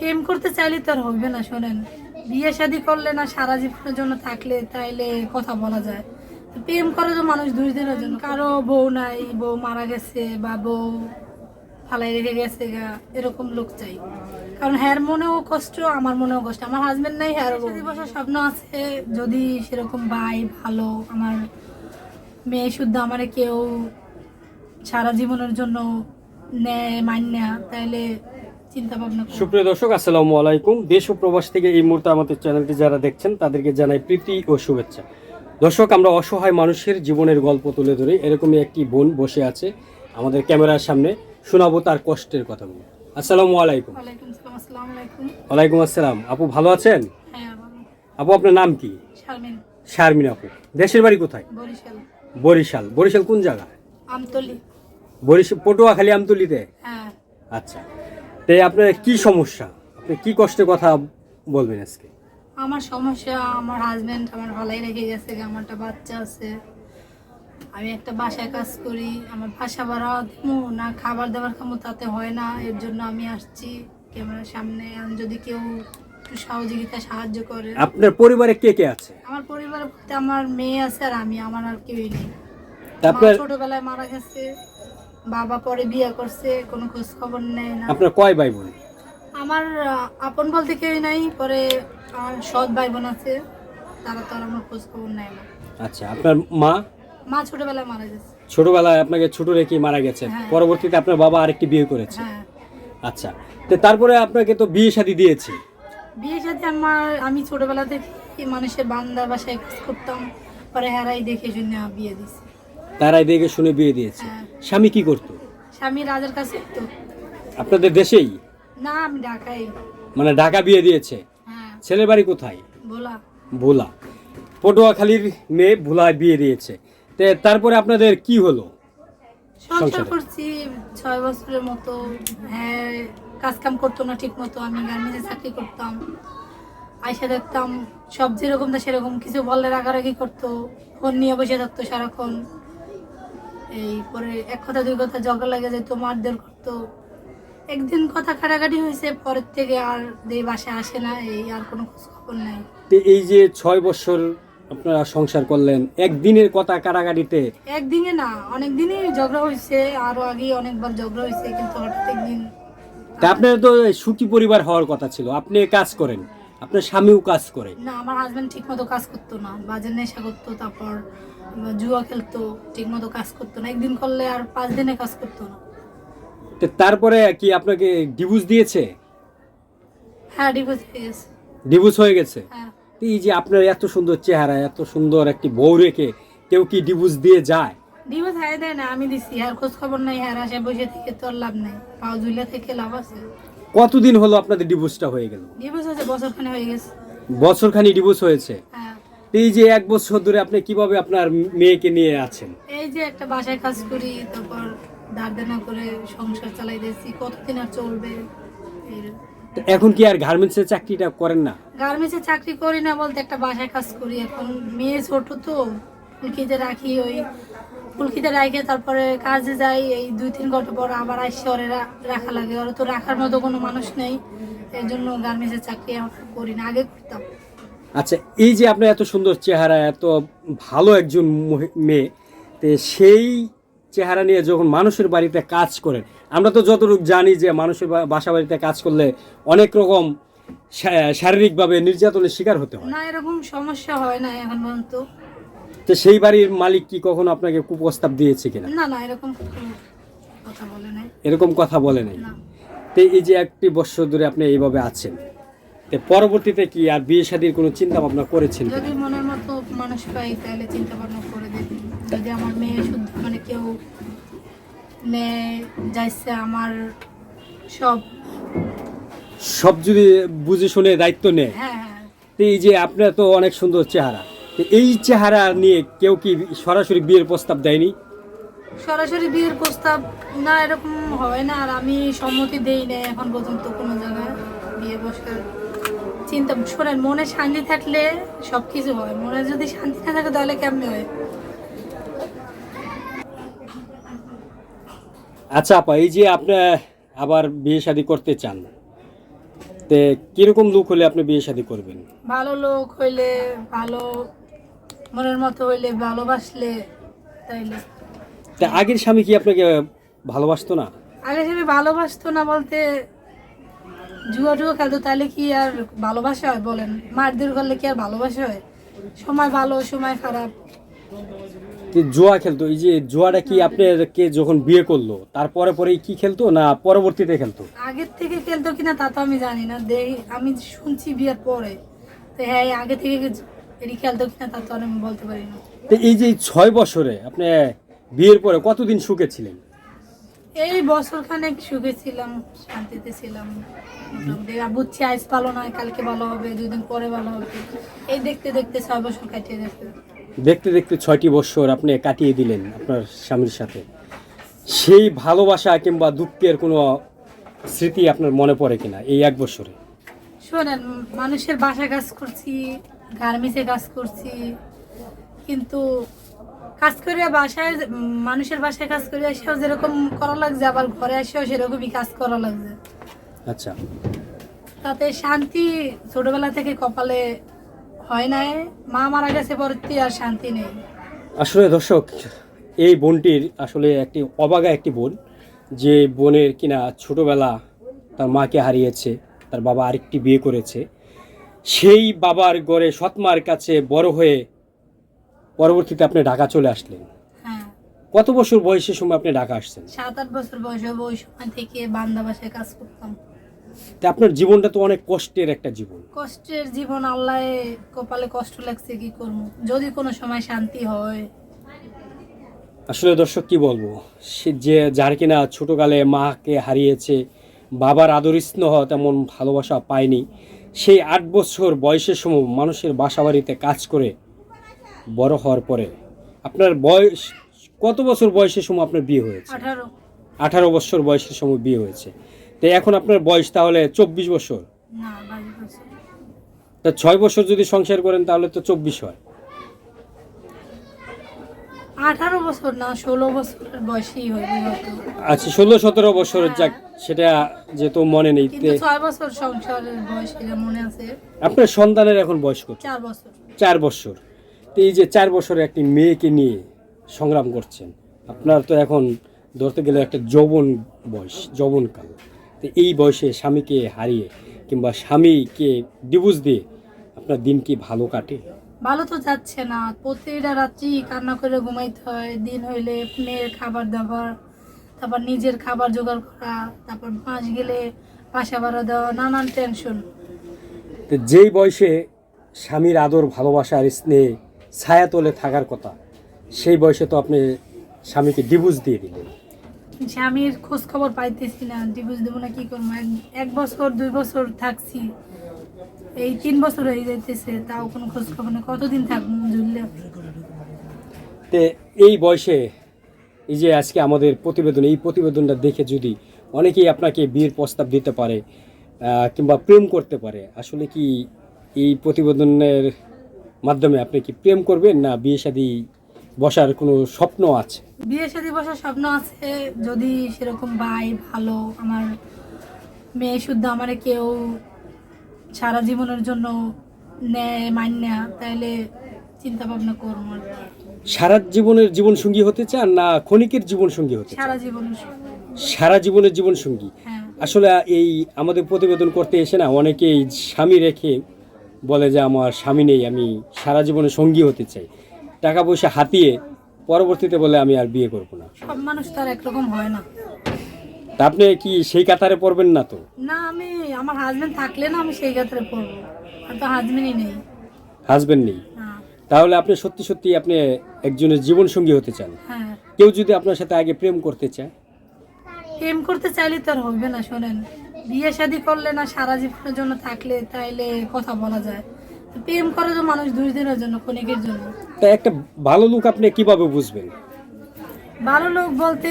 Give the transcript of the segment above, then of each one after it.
প্রেম করতে চাইলে তো আর হবে না শোনেন। বিয়ে শাদি করলে না সারা জীবনের জন্য থাকলে তাইলে কথা বলা যায়। প্রেম করে তো মানুষ দুই দিনের জন্য। কারও বউ নাই বউ মারা গেছে বা বউ ফালাই রেখে গেছে গা এরকম লোক চাই। কারণ হ্যার মনেও কষ্ট আমার মনেও কষ্ট। আমার হাজবেন্ড নাই হ্যার বছর স্বপ্ন আছে। যদি সেরকম ভাই ভালো আমার মেয়ে শুদ্ধ আমার কেউ সারা জীবনের জন্য নেয় মান্যা করব। সুপ্রিয় দর্শক আসসালামু আলাইকুম। দেশ ও প্রবাস থেকে এই মুহূর্তে আমাদের চ্যানেলটি যারা দেখছেন তাদেরকে জানাই প্রীতি ও শুভেচ্ছা। দর্শক আমরা অসহায় মানুষের জীবনের গল্প তুলে ধরি। এরকমই একটি বোন বসে আছে আমাদের ক্যামেরার সামনে। শোনাবো তার কষ্টের কথাগুলো। আসসালামু আলাইকুম। ওয়ালাইকুম আসসালামু আলাইকুম। ওয়ালাইকুম আসসালাম। আপু ভালো আছেন? হ্যাঁ আপু আপনার নাম কি? শারমিন আপু। দেশের বাড়ি কোথায়? বরিশাল। বরিশাল। বরিশাল কোন জায়গায়? আমতলি। বরিশাল পটুয়াখালী আমতুলিতে? হ্যাঁ। আচ্ছা। তো আপনার কি সমস্যা? আপনি কি কষ্টের কথা বলবেন আজকে? আমার সমস্যা আমার হাজবেন্ড আমার ভালাই রেখে গেছে আমার একটা বাচ্চা আছে। আমি একটা বাসায় কাজ করি আমার বাসা ভাড়া না খাবার দাবার খামো তাতে হয় না এর জন্য আমি আসছি ক্যামেরার সামনে। আমি যদি কেউ একটু সহযোগিতা সাহায্য করে। আপনার পরিবারে কে কে আছে? আমার পরিবারের আমার মেয়ে আছে আর আমি আমার আর কেউই নেই। আপনার ছোটবেলায় মারা গেছে। বাবা পরে বিয়ে করছে কোনো খোঁজ খবর নেয় না। আপনার কয় ভাই বোন আমার আপন বলতে কেউই নাই পরে আমার সৎ ভাই বোন আছে তারা তো আর আমার খোঁজ খবর নেয় না। আচ্ছা আপনার মা? মা ছোটবেলায় মারা গেছে। ছোটবেলায় আপনাকে ছোট রেখে মারা গেছে হ্যাঁ। পরবর্তীতে আপনার বাবা আরেকটি বিয়ে করেছে। হ্যাঁ। আচ্ছা তো তারপরে আপনাকে তো বিয়ে শাদী দিয়েছে। বিয়ে সাথে আমার আমি ছোটবেলা থেকে মানুষের বান্দা বাসায় কাজ করতাম পরে হেরাই দেখে শুনে বিয়ে দিছে তারাই দেখে শুনে বিয়ে দিয়েছে। হ্যাঁ। স্বামী কি করতো? স্বামী রাজার কাছে তো আপনাদের দেশেই? না আমি ঢাকাই মানে ঢাকা বিয়ে দিয়েছে। হ্যাঁ। ছেলের বাড়ি কোথায়? বলা ভোলা। পটুয়াখালীর মেয়ে ভোলায় বিয়ে দিয়েছে। তো তারপরে আপনাদের কি হলো? সংসার করছি ছয় বছরের মতো। হ্যাঁ কাজ কাম করতো না ঠিক মতো আমি গার্মেন্টে চাকরি করতাম। আইসা দেখতাম সব যেরকম না সেরকম কিছু বললে রাগারাগি করতো। ফোন নিয়ে বসে থাকতো সারাক্ষণ। এই পরে এক কথা দুই কথা ঝগড়া লাগে যেত মারধর করতো। একদিন কথা কাটাকাটি হয়েছে পরের থেকে আর এই বাসায় আসে না এই আর কোনো খোঁজ খবর নাই এই যে ছয় বছর আপনারা সংসার করলেন একদিনের কথা কাটাকাটিতে? একদিনে না অনেক দিনই ঝগড়া হয়েছে আরও আগে অনেকবার ঝগড়া হয়েছে কিন্তু হঠাৎ একদিন তা আপনার তো সুখী পরিবার হওয়ার কথা ছিল আপনি কাজ করেন আপনার স্বামীও কাজ করে। না আমার হাজবেন্ড ঠিক মতো কাজ করতো না বাজার নেশা করতো তারপর জুয়া খেলতো ঠিক মতো কাজ করতো না। একদিন করলে আর পাঁচ দিনে কাজ করতো না। তো তারপরে কি আপনাকে ডিভোর্স দিয়েছে? হ্যাঁ ডিভোর্স হয়ে গেছে ডিভোর্স হয়ে গেছে? হ্যাঁ। এই যে আপনার এত সুন্দর চেহারা এত সুন্দর একটি বউ রেখে কেউ কি ডিভোর্স দিয়ে যায়? ডিভোর্স হ্যাঁ দেয় না আমি দিছি। আর খোঁজ খবর নাই হ্যাঁ আসে বসে থেকে তো আর লাভ নাই। পাও ঝুলে থেকে লাভ আছে। কতদিন হলো আপনাদের ডিভোর্সটা হয়ে গেল? ডিভোর্স হয়েছে বছরখানে হয়ে গেছে। বছরখানি ডিভোর্স হয়েছে? হ্যাঁ। এই যে এক বছর ধরে আপনি কীভাবে আপনার মেয়েকে নিয়ে আছেন? এই যে একটা বাসায় কাজ করি তারপর দাঁড় দেনা করে সংসার চালাই দিয়েছি কতদিন আর চলবে? এখন কি আর গার্মেন্টসের চাকরিটা করেন না? গার্মেন্টসে চাকরি করি না বলতে একটা বাসায় কাজ করি। এখন মেয়ে ছোট তো ফুলকিতে রাখি ওই ফুলকিতে রাখে তারপরে কাজে যাই। এই দুই তিন ঘণ্টা পর আবার আসছে ওরে রাখা লাগে। ওরা তো রাখার মতো কোনো মানুষ নেই এই জন্য গার্মেন্টসের চাকরি এখন করি না। আগে করতাম। আচ্ছা এই যে আপনার এত সুন্দর চেহারা এত ভালো একজন মেয়ে তো সেই চেহারা নিয়ে যখন মানুষের বাড়িতে কাজ করেন আমরা তো যতটুকু জানি যে মানুষের বাসা বাড়িতে কাজ করলে অনেক রকম শারীরিকভাবে নির্যাতনের শিকার হতে হয়। না এরকম সমস্যা হয় না এখন পর্যন্ত। তো সেই বাড়ির মালিক কি কখনো আপনাকে কুপ্রস্তাব দিয়েছে কিনা? না না এরকম কথা বলে নাই। এরকম কথা বলে নাই? তো এই যে একটি বছর ধরে আপনি এইভাবে আছেন তো পরবর্তীতে কি আর বিয়ে শাদীর কোনো চিন্তা ভাবনা করেছেন যদি মনের মতো মানুষ পাই তাহলে চিন্তা ভাবনা করে দেখি। যদি আমার মেয়ে শুদ্ধ মানে কেউ নেয় যাইছে আমার সব। সব যদি বুঝে শুনে দায়িত্ব নেয় হ্যাঁ হ্যাঁ। এই যে আপনার তো অনেক সুন্দর চেহারা তো এই চেহারা নিয়ে কেউ কি সরাসরি বিয়ের প্রস্তাব দেয়নি? সরাসরি বিয়ের প্রস্তাব না এরকম হয় না। আর আমি সম্মতি দেই না এখন পর্যন্ত কোনো জায়গায় বিয়ে বসার চিন্তা শোনেন মনে শান্তি থাকলে সব কিছু হয়। মনে যদি শান্তি না থাকে তাহলে কেমনে হয়? আচ্ছা আপা এই যে আপনি আবার বিয়ে শাদী করতে চান তে কীরকম লোক হলে আপনি বিয়ে শাদী করবেন? ভালো লোক হইলে ভালো মনের মতো হইলে ভালোবাসলে তাইলে। তা আগের স্বামী কি আপনাকে ভালোবাসতো না? আগে স্বামী ভালোবাসতো না বলতে জুয়া টুয়া খেলতো তাহলে কি আর ভালোবাসা হয় বলেন? মারধর করলে কি আর ভালোবাসা হয়? সময় ভালো সময় খারাপ। জুয়া খেলতো? এই যে জুয়াটা কি আপনাকে যখন বিয়ে করল তারপরে পরেই কি খেলতো না পরবর্তীতে খেলতো? আগের থেকে খেলতো কিনা তা তো আমি জানি না। দেখি আমি শুনছি বিয়ের পরে। তো হ্যাঁ আগে থেকে এটি খেলতো কিনা তা তো আমি বলতে পারি না। তো এই যে ছয় বছরে আপনি বিয়ের পরে কতদিন সুখে ছিলেন? এই বছর খানেক সুখে ছিলাম শান্তিতে ছিলাম। বুঝছি আজ ভালো নয় কালকে ভালো হবে দুদিন পরে ভালো হবে। এই দেখতে দেখতে ছয় বছর কাটিয়ে যাচ্ছে দেখতে দেখতে ছয়টি বছর আপনি কাটিয়ে দিলেন আপনার স্বামীর সাথে। সেই ভালোবাসা কিংবা দুঃখের কোনো স্মৃতি আপনার মনে পড়ে কিনা এই এক বছরে? শোনেন মানুষের বাসায় কাজ করছি গার্মেন্টসে কাজ করছি কিন্তু কাজ করে বাসায় মানুষের বাসায় কাজ করে এসেও যেরকম করা লাগছে আবার ঘরে এসেও সেরকমই কাজ করা লাগছে। আচ্ছা। তাতে শান্তি ছোটবেলা থেকে কপালে হয় নাই। মা মারা গেছে পরতি আর শান্তি নেই। আসলে দর্শক এই বোনটির আসলে একটি অবাগা একটি বোন যে বোনের কিনা ছোটবেলা তার মাকে হারিয়েছে তার বাবা আরেকটি বিয়ে করেছে। সেই বাবার গড়ে সৎমার কাছে বড় হয়ে পরবর্তীতে আপনি ঢাকা চলে আসলেন। হ্যাঁ। কত বছর বয়সের সময় আপনি ঢাকা আসছেন? সাত আট বছর বয়স হবে ওই সময় থেকে বান্দাবাসায় কাজ করতাম। তা আপনার জীবনটা তো অনেক কষ্টের একটা জীবন। কষ্টের জীবন আল্লাহ কপালে কষ্ট লাগছে কি করব? যদি কোনো সময় শান্তি হয়। আসলে দর্শক কি বলব? সে যে যার কিনা ছোটকালে মাকে হারিয়েছে বাবার আদর স্নেহ তেমন ভালোবাসা পায়নি সেই আট বছর বয়সের সময় মানুষের বাসা বাড়িতে কাজ করে বড় হওয়ার পরে আপনার বয়স কত বছর বয়সের সময় আপনার বিয়ে হয়েছে? আঠারো। আঠারো বছর বয়সের সময় বিয়ে হয়েছে। তো এখন আপনার বয়স তাহলে চব্বিশ বছর? তা ছয় বছর যদি সংসার করেন তাহলে তো চব্বিশ হয়। আঠারো বছর না ষোলো বছরের বয়সেই হইবে আচ্ছা ষোলো সতেরো বছর যাক সেটা যেহেতু মনে নেই ছয় বছর সংসারের বয়স এটা মনে আছে? আপনার সন্তানের এখন বয়স কত? চার বছর। চার বছর। তো এই যে চার বছরের একটি মেয়েকে নিয়ে সংগ্রাম করছেন আপনার তো এখন ধরতে গেলে একটা যৌবন বয়স যৌবনকাল তো এই বয়সে স্বামীকে হারিয়ে কিংবা স্বামীকে ডিভোর্স দিয়ে আপনার দিন কি ভালো কাটে? ভালো তো যাচ্ছে না। প্রতিটা রাত্রি কান্না করে ঘুমাইতে হয় দিন হইলে মেয়ের খাবার দাবার তারপর নিজের খাবার জোগাড় করা তারপর মাস গেলে বাসা ভাড়া দেওয়া নানান টেনশন তো যেই বয়সে স্বামীর আদর ভালোবাসা আর স্নেহে ছায়া তলে থাকার কথা। সেই বয়সে তো আপনি স্বামীকে ডিভোর্স দিয়ে দিলেন। স্বামীর খোঁজ খবর পাইতেছি না ডিভোর্স দেবো না কি করব? এক- বছর দুই বছর থাকছি। এই তিন বছর হয়ে যাইতেছে তাও কোনো খোঁজ খবর নেই। কতদিন থাকব ঝুললে তে এই বয়সে এই যে আজকে আমাদের প্রতিবেদন এই প্রতিবেদনটা দেখে যদি অনেকেই আপনাকে বিয়ের প্রস্তাব দিতে পারে কিংবা প্রেম করতে পারে আসলে কি এই প্রতিবেদনের মাধ্যমে আপনি কি প্রেম করবেন না বিয়ে শাদী বসার কোনো স্বপ্ন আছে? বিয়ে শাদী বসার স্বপ্ন আছে যদি সেরকম ভাই ভালো আমার মেয়ে শুদ্ধ আমার কেউ সারা জীবনের জন্য নেয় মান্য তাহলে চিন্তা ভাবনা করব আর কি। সারা জীবনের জীবন সঙ্গী হতে চান না ক্ষণিকের জীবন সঙ্গী হতে চান? সারা জীবন সারা জীবনের জীবন সঙ্গী। হ্যাঁ। আসলে এই আমাদের প্রতিবেদন করতে এসে না অনেকেই স্বামী রেখে বলে যে আমার স্বামী নেই আমি সারা জীবনে সঙ্গী হতে চাই। টাকা পয়সা হাতিয়ে পরবর্তীতে বলে আমি আর বিয়ে করব না। সব মানুষ তো আর একরকম হয় না। তা আপনি কি সেই কাতারে পড়বেন না তো? না আমি আমার হাজবেন্ড থাকলে না আমি সেই ক্ষেত্রে পড়ব। আর তো হাজবেন্ডই নেই। হাজবেন্ড নেই? তাহলে আপনি সত্যি সত্যি আপনি একজনের জীবন সঙ্গী হতে চান। হ্যাঁ। কেউ যদি আপনার সাথে আগে প্রেম করতে চায়? প্রেম করতে চাইলে তো আর হবে না শোনেন। বিয়ে শাদি করলে না সারা জীবনের জন্য থাকলে তাইলে কথা বলা যায়। প্রেম করে তো মানুষ দুই দিনের জন্য ক্ষণিকের জন্য। তা একটা ভালো লোক আপনি কীভাবে বুঝবেন? ভালো লোক বলতে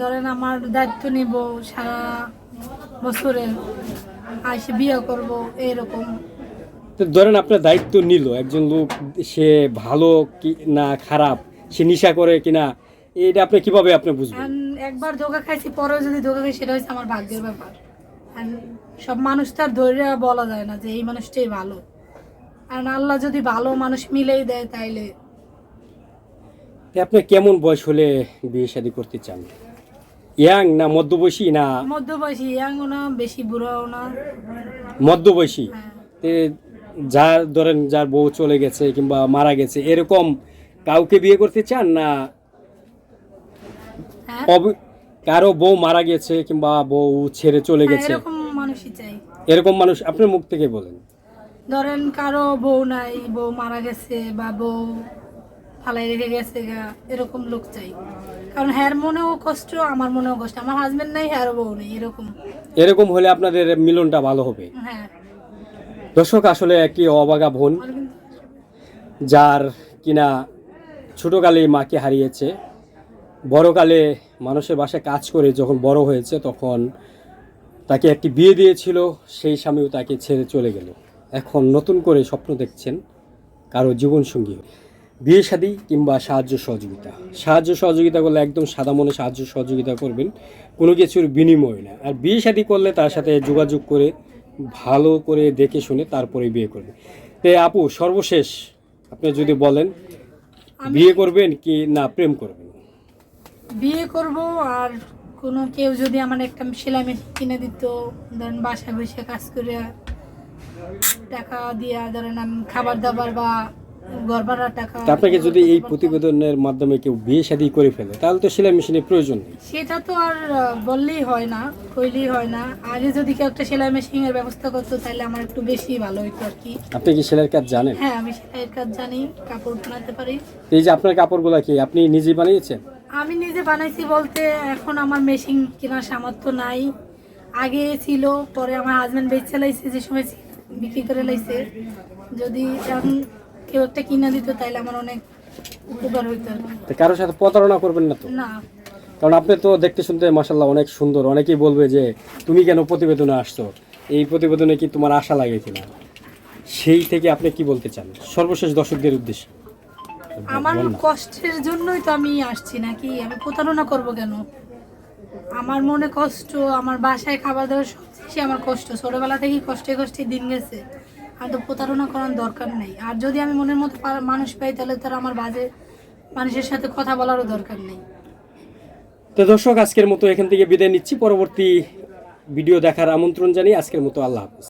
ধরেন আমার দায়িত্ব নিব সারা বছরের আসে বিয়ে করব এরকম। তো ধরেন আপনার দায়িত্ব নিল একজন লোক সে ভালো কি না খারাপ সে নিশা করে কিনা এটা আপনি কীভাবে আপনি বুঝবেন? একবার ধোকা খাইছি পরেও যদি ধোকা খাই সেটা হচ্ছে আমার ভাগ্যের ব্যাপার। সব মানুষ তার ধৈর্য বলা যায় না যে এই মানুষটাই ভালো। আর আল্লাহ যদি ভালো মানুষ মিলেই দেয় তাইলে। আপনি কেমন বয়স হলে বিয়ে শাদী করতে চান? ইয়াং না মধ্যবয়সী না? মধ্যবয়সী ইয়াংও না বেশি বুড়াও না। মধ্যবয়সী? হ্যাঁ। তে যার ধরেন যার বউ চলে গেছে কিংবা মারা গেছে এরকম কাউকে বিয়ে করতে চান না? হ্যাঁ। কারও বউ মারা গেছে কিংবা বউ ছেড়ে চলে হ্যাঁ, গেছে। এরকম মানুষই চাই। এরকম মানুষ আপনার মুখ থেকে বলেন। ধরেন কারও বউ নাই বউ মারা গেছে বা বউ ফালাই রেখে গেছে গা এরকম লোক চাই। কারণ হ্যার মনেও কষ্ট আমার মনেও কষ্ট। আমার হাজবেন্ড নাই হ্যারও বউ নেই এরকম। এরকম হলে আপনাদের মিলনটা ভালো হবে। হ্যাঁ। দর্শক আসলে একটি অবাগা বোন যার কিনা ছোটোকালে মাকে হারিয়েছে বড়কালে মানুষের বাসায় কাজ করে যখন বড় হয়েছে তখন তাকে একটি বিয়ে দিয়েছিল সেই স্বামীও তাকে ছেড়ে চলে গেল। এখন নতুন করে স্বপ্ন দেখছেন কারও জীবনসঙ্গী। বিয়ে শাদী কিংবা সাহায্য সহযোগিতা। সাহায্য সহযোগিতা করলে একদম সাদা মনে সাহায্য সহযোগিতা করবেন কোনো কিছুর বিনিময় না। আর বিয়ে শাদী করলে তার সাথে যোগাযোগ করে ভালো করে দেখে শুনে তারপরে বিয়ে করবেন। তে আপু সর্বশেষ আপনি যদি বলেন বিয়ে করবেন কি না প্রেম করবেন? বিয়ে করব আর কোনো কেউ যদি আমার একটা সেলাই মেশিন কিনে দিত ধরেন বাসায় বসে কাজ করে টাকা দিয়া ধরেন আমি খাবার দাবার বা ঘর টাকা আপনাকে যদি এই প্রতিবেদনের মাধ্যমে কেউ বিয়ে শাদী করে ফেলে তাহলে তো সেলাই মেশিনের প্রয়োজন নেই। সেটা তো আর বললেই হয় না কইলেই হয় না। আগে যদি কেউ একটা সেলাই মেশিনের ব্যবস্থা করতো তাহলে আমার একটু বেশি ভালো হতো আর কি। আপনি কি সেলাইয়ের কাজ জানেন? হ্যাঁ আমি সেলাইয়ের কাজ জানি কাপড় বানাতে পারি। এই যে আপনার কাপড়গুলো কি আপনি নিজে বানিয়েছেন? আমি নিজে বানাইছি বলতে এখন আমার মেশিন কেনার সামর্থ্য নাই। আগে ছিল পরে আমার হাজব্যান্ড বেচে লাইছে যে সময় বিক্রি করে লাইছে। যদি এখন কেউ একটা কিনা দিত তাহলে আমার অনেক উপকার হইতো তো কারোর সাথে প্রতারণা করবেন না তো? না। কারণ আপনি তো দেখতে শুনতে মাসাল্লাহ অনেক সুন্দর। অনেকেই বলবে যে তুমি কেন প্রতিবেদনে আসছো? এই প্রতিবেদনে কি তোমার আশা লাগে কিনা সেই থেকে আপনি কি বলতে চান? সর্বশেষ দর্শকদের উদ্দেশ্যে। আমার কষ্টের জন্যই তো আমি আসছি নাকি? আমি প্রতারণা করব কেন? আমার মনে কষ্ট আমার বাসায় খাবার দাবার সব শেষে আমার কষ্ট। ছোটবেলা থেকেই কষ্টে কষ্টে দিন গেছে। আর তো প্রতারণা করার দরকার নেই। আর যদি আমি মনের মতো মানুষ পাই তাহলে তার আমার বাজে মানুষের সাথে কথা বলারও দরকার নেই। তো দর্শক আজকের মতো এখান থেকে বিদায় নিচ্ছি। পরবর্তী ভিডিও দেখার আমন্ত্রণ জানিয়ে আজকের মতো আল্লাহ হাফিজ।